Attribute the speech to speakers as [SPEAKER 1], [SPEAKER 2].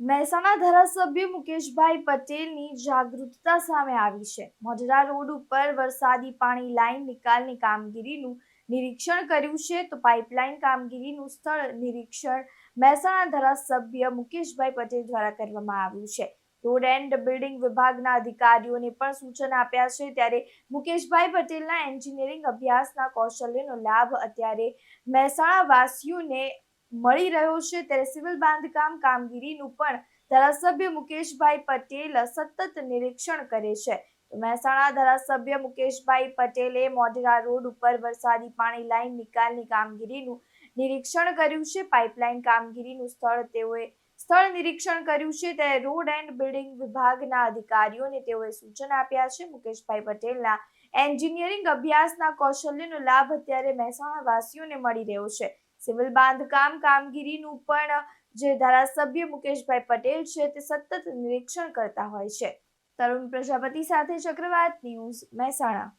[SPEAKER 1] મહેસાણા ધારાસભ્ય મુકેશભાઈ પટેલની જાગૃતતા સામે આવી છે. મોઢેરા રોડ ઉપર વરસાદી પાણી લાઈન નિકાલની કામગીરીનું નિરીક્ષણ કર્યું છે તો પાઇપલાઇન કામગીરીનું સ્થળ નિરીક્ષણ મહેસાણા ધારાસભ્ય મુકેશભાઈ પટેલ દ્વારા કરવામાં આવ્યું છે. રોડ એન્ડ બિલ્ડિંગ વિભાગના અધિકારીઓને પણ સૂચન આપ્યા છે. ત્યારે મુકેશભાઈ પટેલના એન્જિનિયરિંગ અભ્યાસના કૌશલ્યનો લાભ અત્યારે મહેસાણા વાસીઓને મળી રહ્યો છે ત્યારે સિવિલ બાંધકામ કામગીરીનું પણ ધારાસભ્ય મુકેશભાઈ પટેલ સતત નિરીક્ષણ કરે છે. મહેસાણા ધારાસભ્ય મુકેશભાઈ પટેલે મોઢેરા રોડ ઉપર વરસાદી પાણી લાઈન નિકાલની કામગીરીનું નિરીક્ષણ કર્યું છે. પાઇપલાઇન કામગીરીનું સ્થળ તેઓએ સ્થળ નિરીક્ષણ કર્યું છે. ત્યારે રોડ એન્ડ બિલ્ડિંગ વિભાગના અધિકારીઓને તેઓએ સૂચન આપ્યા છે. મુકેશભાઈ પટેલના એન્જિનિયરિંગ અભ્યાસના કૌશલ્યનો લાભ અત્યારે મહેસાણા વાસીઓને મળી રહ્યો છે. સિવિલ બાંધકામ કામગીરીનું પણ જે ધારાસભ્ય મુકેશભાઈ પટેલ છે તે સતત નિરીક્ષણ કરતા હોય છે. તરુણ પ્રજાપતિ સાથે ચક્રવાત ન્યૂઝ મહેસાણા.